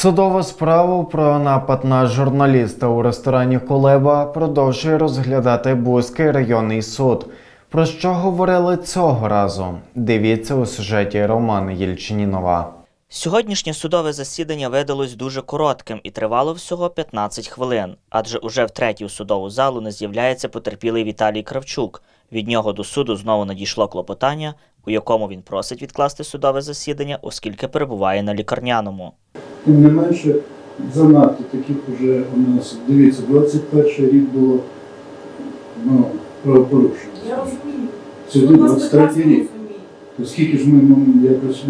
Судову справу про напад на журналіста у ресторані Кулеба продовжує розглядати Бузький районний суд. Про що говорили цього разу? Дивіться у сюжеті Романа Єльчинінова. Сьогоднішнє судове засідання видалось дуже коротким і тривало всього 15 хвилин, адже уже втретє у судову залу не з'являється потерпілий Віталій Кравчук. Від нього до суду знову надійшло клопотання, у якому він просить відкласти судове засідання, оскільки перебуває на лікарняному. Тим не менше, занадто таких уже у нас, дивіться, 21 рік було ну, правопорушень. Я розумію. Сьогодні 23 рік. розумієте. То скільки ж ми ну, якось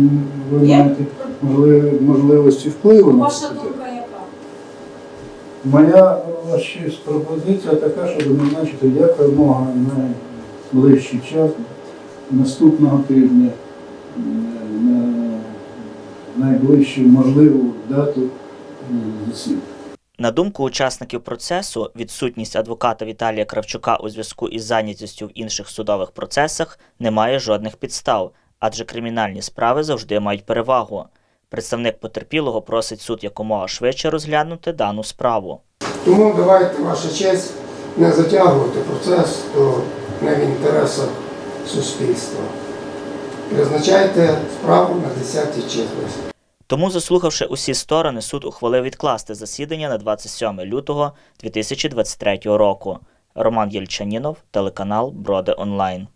ви Я- маєте можливі, можливості впливу на Ваша це? думка яка? Моя ваша пропозиція така, щоб назначити якомога найближчий час наступного тижня е, найближчу можливу дату засідання. На думку учасників процесу, відсутність адвоката Віталія Кравчука у зв'язку із зайнятістю в інших судових процесах не має жодних підстав, адже кримінальні справи завжди мають перевагу. Представник потерпілого просить суд якомога швидше розглянути дану справу. Тому давайте, ваша честь, не затягувати процес, то не в інтересах суспільства. Призначайте справу на 10 число. Тому, заслухавши усі сторони, суд ухвалив відкласти засідання на 27 лютого 2023 року. Роман Єльчанінов, телеканал Броди Онлайн.